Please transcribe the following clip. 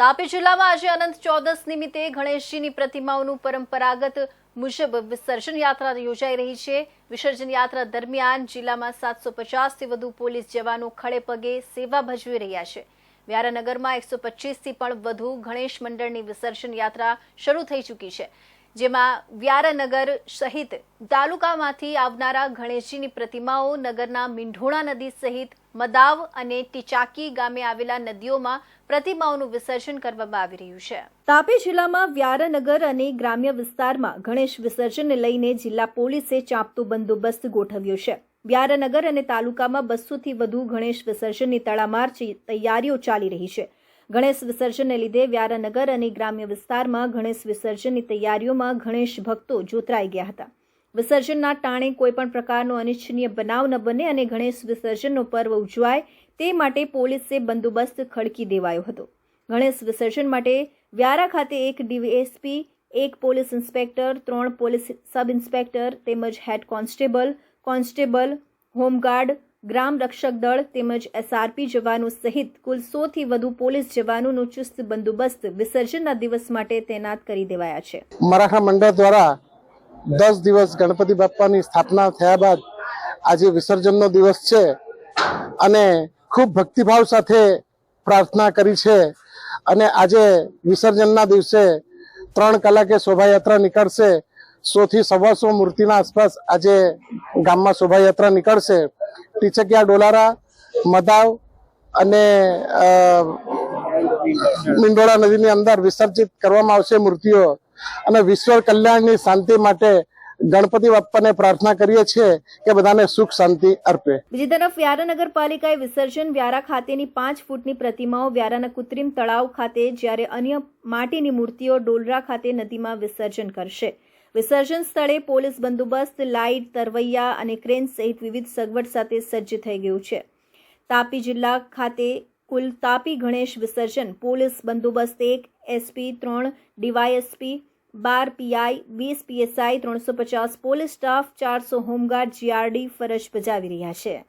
તાપી જિલ્લામાં આજે અનંત ચોદસ નિમિત્તે ગણેશજીની પ્રતિમાઓનું પરંપરાગત મુજબ વિસર્જન યાત્રા યોજાઈ રહી છે. વિસર્જન યાત્રા દરમિયાન જિલ્લામાં સાતસો પચાસથી વધુ પોલીસ જવાનો ખડે પગે સેવા ભજવી રહ્યા છે. વ્યારાનગરમાં એકસો પચીસથી પણ વધુ ગણેશ મંડળની વિસર્જન યાત્રા શરૂ થઈ ચૂકી છે. જેમાં વ્યારાનગર સહિત તાલુકામાંથી આવનારા ગણેશજીની પ્રતિમાઓ, નગરના મીંઢોણા નદી સહિત મદાવ અને ટીચાકી ગામે આવેલા નદીઓમાં પ્રતિમાઓનું વિસર્જન કરવામાં આવી રહ્યું છે. તાપી જિલ્લામાં વ્યારાનગર અને ગ્રામ્ય વિસ્તારમાં ગણેશ વિસર્જનને લઈને જિલ્લા પોલીસે ચાંપતો બંદોબસ્ત ગોઠવ્યો છે. વ્યારાનગર અને તાલુકામાં બસોથી વધુ ગણેશ વિસર્જનની તડામાર તૈયારીઓ ચાલી રહી છે. ગણેશ વિસર્જનને લીધે વ્યારાનગર અને ગ્રામ્ય વિસ્તારમાં ગણેશ વિસર્જનની તૈયારીઓમાં ગણેશ ભક્તો જોતરાઈ ગયા હતા. વિસર્જનના ટાણે કોઈપણ પ્રકારનો અનિચ્છનીય બનાવ ન બને અને ગણેશ વિસર્જનનો પર્વ ઉજવાય તે માટે પોલીસે બંદોબસ્ત ખડકી દેવાયો હતો. ગણેશ વિસર્જન માટે વ્યારા ખાતે એક ડીવીએસપી, એક પોલીસ ઇન્સ્પેક્ટર, ત્રણ પોલીસ સબ ઇન્સ્પેક્ટર તેમજ head constable constable, home guard ગ્રામ રક્ષક દળ તેમજ એસઆરપી જવાનો સહિત કુલ સોથી વધુ પોલીસ જવાનોનો ચુસ્ત બંદોબસ્ત વિસર્જનના દિવસ માટે તૈનાત કરી દેવાયા છે. મરાઠા મંડળ દ્વારા દસ દિવસ ગણપતિ બાપ્પાની સ્થાપના થયા બાદ આજે વિસર્જનનો દિવસ છે અને ખૂબ ભક્તિભાવ સાથે પ્રાર્થના કરી છે અને આજે વિસર્જનના દિવસે ત્રણ કલાકે શોભાયાત્રા નીકળશે. સો થી સવાસો મૂર્તિના આસપાસ આજે ગામમાં શોભાયાત્રા નીકળશે. ટીચકિયા ડોલારા, મદાવ અને મિંડોળા નદીની અંદર વિસર્જિત કરવામાં આવશે મૂર્તિઓ. અને વિશ્વ કલ્યાણની શાંતિ માટે ગણપતિ બાપ્પાને પ્રાર્થના કરીએ છીએ કે બધાને સુખ શાંતિ અર્પે. બીજી તરફ વ્યારા નગરપાલિકાએ વિસર્જન વ્યારા ખાતેની પાંચ ફૂટની પ્રતિમાઓ વ્યારાના કૃત્રિમ તળાવ ખાતે જ્યારે અન્ય માટીની મૂર્તિઓ ડોલરા ખાતે નદીમાં વિસર્જન કરશે. વિસર્જન સ્થળે પોલીસ બંદોબસ્ત, લાઇટ, તરવૈયા અને ક્રેન સહિત વિવિધ સગવડ સાથે સજ્જ થઈ ગયું છે. તાપી જિલ્લા ખાતે કુલ તાપી ગણેશ વિસર્જન, પોલીસ બંદોબસ્ત એક, એસપી ત્રણ, ડીવાયએસપી બાર, પીઆઈ, વીસ, પીએસઆઈ, ત્રણસો પચાસ, પોલીસ સ્ટાફ, ચારસો હોમગાર્ડ, જીઆરડી, ફરજ બજાવી રહ્યા છે.